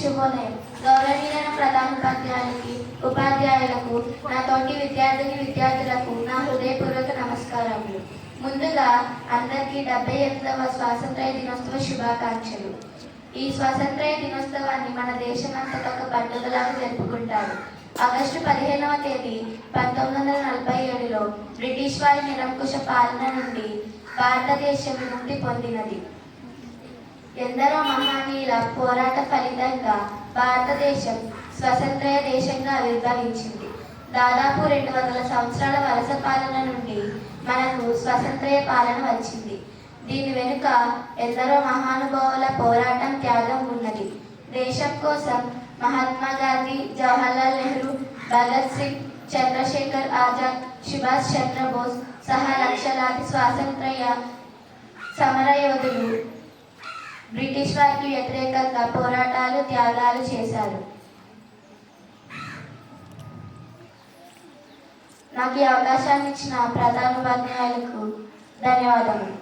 శుభోదయం. గౌరవనీయులైన ప్రధానోపాధ్యాయులకి ఉపాధ్యాయులకు నా తోటి విద్యార్థిని విద్యార్థులకు నా హృదయపూర్వక నమస్కారములు. ముందుగా అందరికీ డెబ్బై ఎనిమిదవ స్వాతంత్ర్య దినోత్సవ శుభాకాంక్షలు. ఈ స్వాతంత్ర్య దినోత్సవాన్ని మన దేశమంతటా ఒక పండుగలాగా జరుపుకుంటారు. ఆగస్టు పదిహేనవ తేదీ పంతొమ్మిది వందల నలభై ఏడులో బ్రిటిష్ వారి నిరంకుశ పాలన నుండి భారతదేశం ముక్తి పొందినది. ఎందరో మహనీయుల పోరాట ఫలితంగా భారతదేశం స్వతంత్ర దేశంగా ఆవిర్భవించింది. దాదాపు రెండు వందల సంవత్సరాల వలస పాలన నుండి మనకు స్వతంత్ర పాలన వచ్చింది. దీని వెనుక ఎందరో మహానుభావుల పోరాటం త్యాగం ఉన్నది. దేశం కోసం మహాత్మా గాంధీ జవహర్లాల్ నెహ్రూ భగత్ సింగ్ చంద్రశేఖర్ ఆజాద్ సుభాష్ చంద్రబోస్ సహా లక్షలాది స్వాతంత్ర్య సమరయోధులు బ్రిటిష్ వారికి వ్యతిరేకంగా పోరాటాలు త్యాగాలు చేశారు. నాకు ఈ అవకాశాన్ని ఇచ్చిన ప్రధానోపాధ్యాయులకు ధన్యవాదములు.